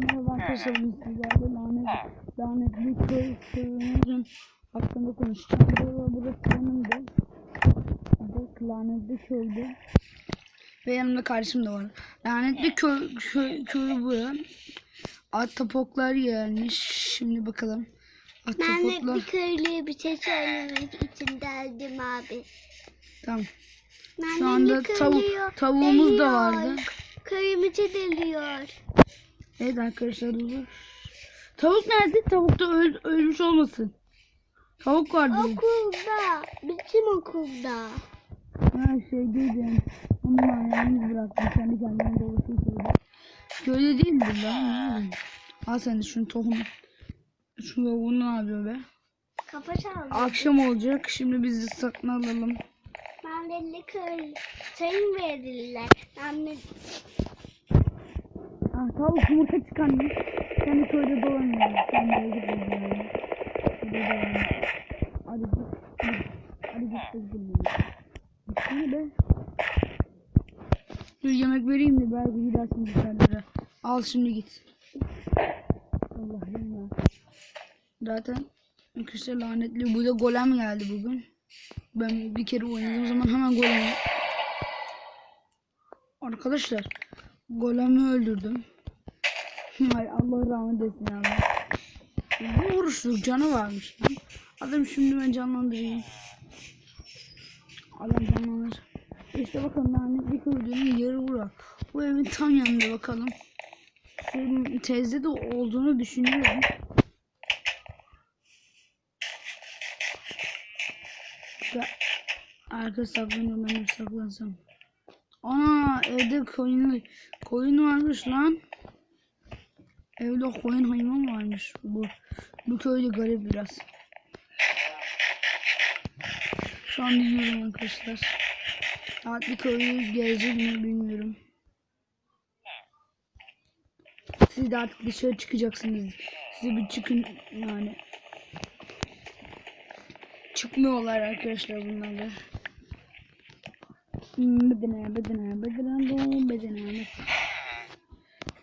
Merhaba arkadaşlar bugün sizlerle lanet, lanetli köy köyümüzün hakkında konuşacağım. Burada burası benim de. Bak lanetli köydü. Ve yanımda kardeşim de var. Lanetli köy, köy, köy bu. Atapoklar gelmiş. Şimdi bakalım. Ben Atapoklar. bir köylüye bir şey söylemek için geldim abi. Tamam. Ben Şu anda tavuk, tavuğumuz da vardı. Köyümüzü deliyor. Evet arkadaşlar dur. Tavuk nerede? Tavuk da öl- ölmüş olmasın. Tavuk vardı. Okulda. Bizim okulda. Her şey dedim. Ben yalnız bıraktım. Kendi kendine dolaşıyor köyde. Köyde değildir lan. Al sen de şunu tohum. Şu lavuğu ne yapıyor be? Kafa çaldı. Akşam olacak. Şimdi biz de satın alalım. Ben de köy. Sayın verirler. Ben de Ah, tavuk yumurta çıkarmış. Sen de köyde dolanıyorsun. Sen de git yani. Köyde dolanıyorsun. Hadi git. Hadi, git. Git. Gitsene be. Dur yemek vereyim de belki gidersin dışarılara. Al şimdi git. Allah'ım ya. Zaten arkadaşlar lanetli. Burada golem geldi bugün. Ben bir kere oynadığım zaman hemen golem. Arkadaşlar golemi öldürdüm. Hay Allah rahmet etsin ya. Bu vuruşluk canı varmış. Adam şimdi ben canlandırayım. Adam canlanır. İşte bakın lanetli köylünün yarı bura. Bu evin tam yanında bakalım. Şu teyze de olduğunu düşünüyorum. Ya, arka saklanıyorum ben saklansam. Ana evde koyun koyun varmış lan. Evde koyun hayvan varmış. Bu bu köyde garip biraz. Şu an bilmiyorum arkadaşlar. Saatli köyü gelecek mi bilmiyorum. Siz de artık dışarı çıkacaksınız. Size bir çıkın yani. Çıkmıyorlar arkadaşlar bunlar da. Bedene, bedene, bedene, bedene.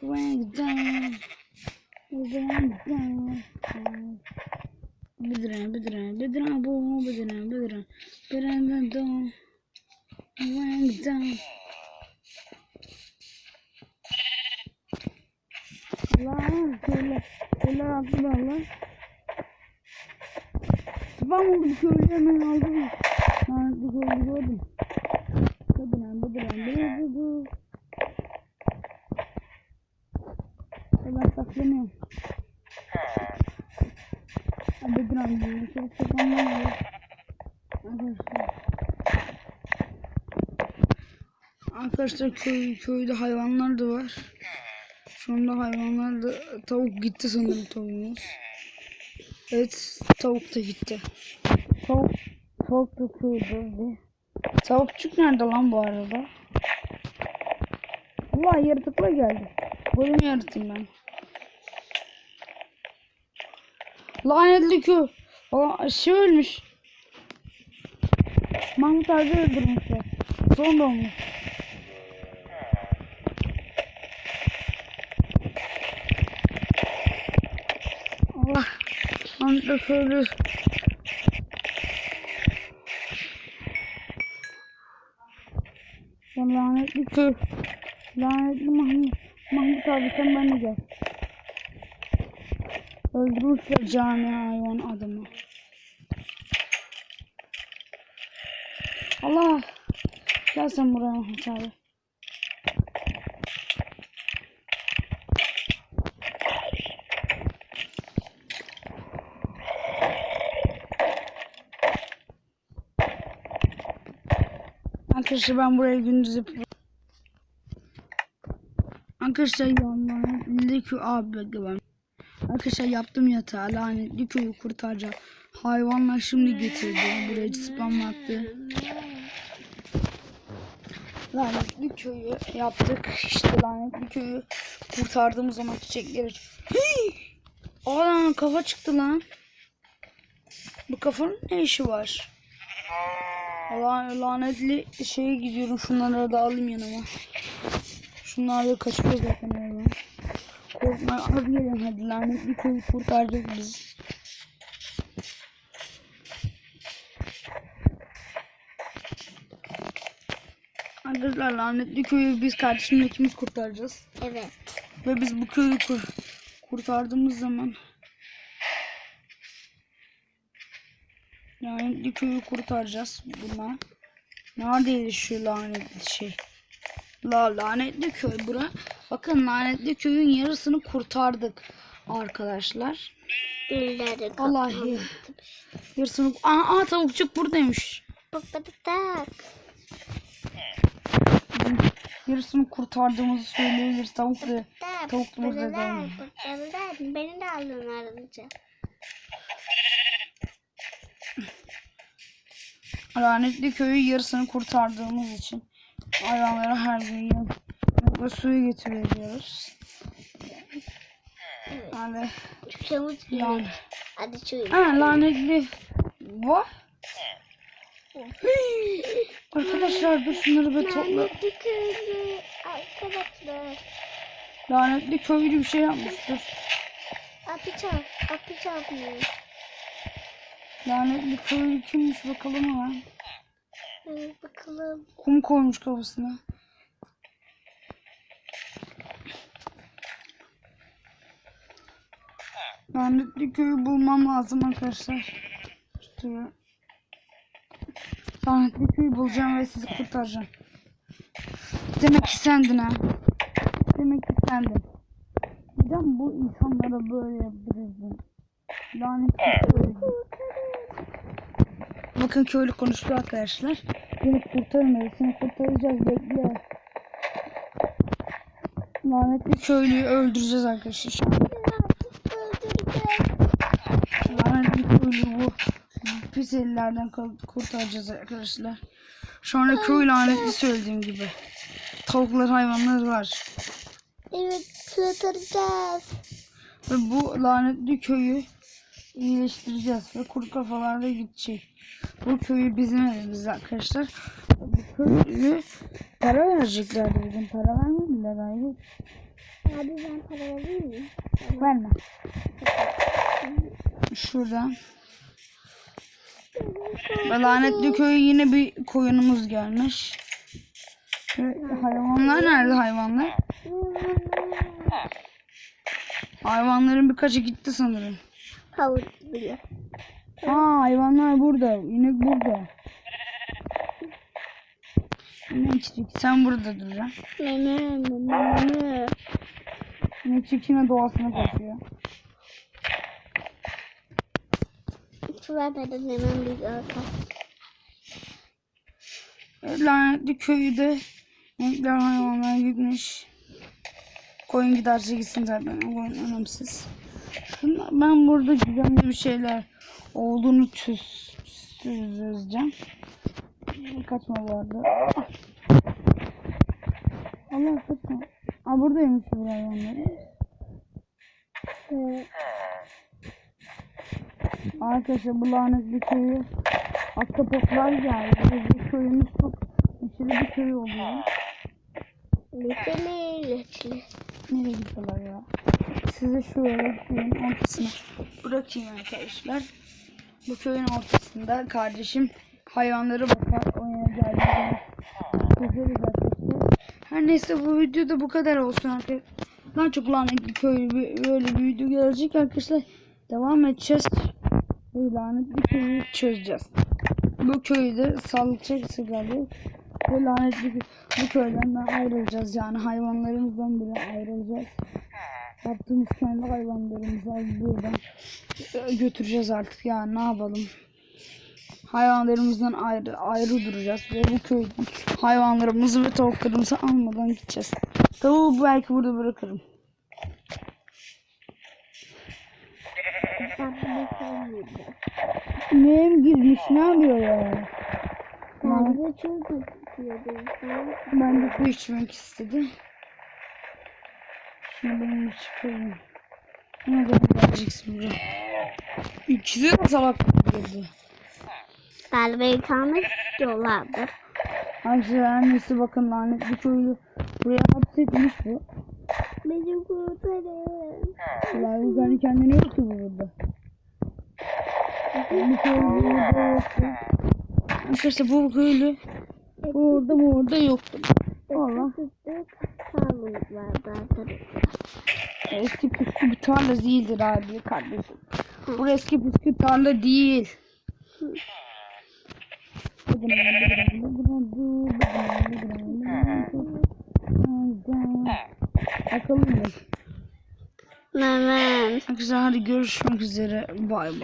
Bedene, bedene, bedene, bedene, bedene, bu, bedene, bedene, bedene, do, bedene. Allah, şöyle, şöyle attılar lan. Spam oldu köylü hemen aldı mı? Lanetli köylü gördüm. Bıdıran bıdıran bıdıran bıdıran. Ben saklanıyorum. Ha, Bıdıran bıdıran. Çok saklanmam Arkadaşlar. Arkadaşlar köy, köyde hayvanlar da var. Şu anda hayvanlar da tavuk gitti sanırım tavuğumuz. Evet tavuk da gitti. Tavuk tavuk da köyde. Tavukçuk nerede lan bu arada? Allah yaratıklar geldi. Bölüm yaratayım ben. Lanetli köy. Aa, şey ölmüş. Mahmut abi öldürmüşler. Son olmuş. Allah. Mahmut köylü. Ya köy. Lanetli Mahmut. Mahmut abi sen benimle gel. Öldürmüşler cani hayvan adamı. Allah. Gel sen buraya Mahmut abi. Arkadaşlar ben buraya gündüz yapıyorum. Arkadaşlar lanetli köy abi ben. Arkadaşlar yaptım yatağı lanetli köyü kurtaracağım. Hayvanlar şimdi getirdi. Buraya spam attı. Lanetli köyü yaptık. İşte lanetli köyü kurtardığımız zaman çiçekleri... Hii! Kafa çıktı lan. Bu kafanın ne işi var? Allah lanetli şeye gidiyorum. Şunları da alayım yanıma. Şunlar da kaçıyor zaten oradan. Korkma hadi gelin hadi lanetli köyü kurtaracak bizi. Arkadaşlar lanetli köyü biz kardeşimle ikimiz kurtaracağız. Evet. Ve biz bu köyü kur kurtardığımız zaman lanetli köyü kurtaracağız buna. Neredeydi şu lanetli şey? La lanetli köy bura. Bakın lanetli köyün yarısını kurtardık arkadaşlar. Vallahi yarısını Aa, aa tavukçuk buradaymış. Bak bak bak. Yarısını kurtardığımızı söyleyebiliriz. Tavuk da Bak, Tavuk burada bak. Beni de aldın aranınca. lanetli köyü yarısını kurtardığımız için hayvanlara her gün yem ve suyu getiriyoruz. Çok çabuk Yani. Hadi çuyum. ha, lanetli What? Arkadaşlar dur şunları bir topla. Lanetli köylü arkadaşlar. Lanetli köylü bir şey yapmıştır. Apı çal. Apı çalmıyor. Lanetli köylü kimmiş bakalım hemen. Bakalım. Kum koymuş kafasına. Lanetli köyü bulmam lazım arkadaşlar. Şuraya. Lanetli köyü bulacağım ve sizi kurtaracağım. Demek ki sendin ha. Demek ki sendin. Neden bu insanlara böyle yapıyorsun? Lanetli köylü. Bakın köylü konuştu arkadaşlar. Beni kurtarın seni kurtaracağız bekle. Lanetli köylüyü öldüreceğiz arkadaşlar. şu an. Lanetli köylüyü bu pis ellerden kurtaracağız arkadaşlar. Şu anda köy lanetli söylediğim gibi. Tavuklar hayvanlar var. Evet kurtaracağız. Ve bu lanetli köyü iyileştireceğiz ve kuru kafalar da gidecek. Bu köyü bizim evimiz arkadaşlar. Bu köyü para vereceklerdi bugün. Para vermediler hayır. Abi ben para vereyim mi? Verme. Şuradan. Ve lanetli köye yine bir koyunumuz gelmiş. Hayvanlar nerede hayvanlar? Hayvanların birkaçı gitti sanırım. Havuz bile. Aa hayvanlar burada. İnek burada. İnekçik sen burada duracaksın. Meme meme. İnekçik yine doğasına koşuyor. Vermeden hemen bir arka. Lanetli köyde inekler hayvanlar gitmiş. Koyun giderse gitsin zaten. O koyun önemsiz. Ben burada güvenli bir şeyler olduğunu tüz, tüzeceğim. Kaçma arada. Ah. Allah kaçma. Aa buradaymış bu hayvanlar. Ee, Arkadaşlar bu lanetli köyü ahtapotlar geldi. Bu köyümüz çok neşeli bir köy oluyor. Lütfen lütfen. Nereye gidiyorlar ya? Size şöyle köyün ortasına bırakayım arkadaşlar. Bu köyün ortasında kardeşim hayvanlara bakar. Arkadaşlar. Her neyse bu videoda bu kadar olsun arkadaşlar. Daha çok lanetli köy böyle bir video gelecek arkadaşlar. Devam edeceğiz. Ve lanetli köyü çözeceğiz. Bu köyü de sağlıkçı sigaralı ve lanetli. Bu köyden de ayrılacağız yani hayvanlarımızdan bile ayrılacağız. Yaptığımız kendi hayvanlarımızı alıp buradan götüreceğiz artık yani ne yapalım. Hayvanlarımızdan ayrı ayrı duracağız ve bu köyden hayvanlarımızı ve tavuklarımızı almadan gideceğiz. Tavuğu belki burada bırakırım. Neyim girmiş ne yapıyor ya? Ben de çok üzülüyorum. Ben de su içmek istedim. Benim çıkarayım. Ne zaman geleceksin buraya? İkisi de salak girdi. Galiba yıkanmak istiyorlardır. Arkadaşlar annesi bakın lanetli köylü buraya hapsetmiş bu. Beni kurtar. Umarım. Slime kendi kendine yok ki bu burada. Bu köylü burada yoktu. Arkadaşlar bu köylü orada mı orada yoktu. Valla Var zaten. eski püskü bir tarla değildir abi kardeşim. Bu eski püskü tarla değil. Akıllı mı? Hemen. Arkadaşlar hadi görüşmek üzere. Bay bay.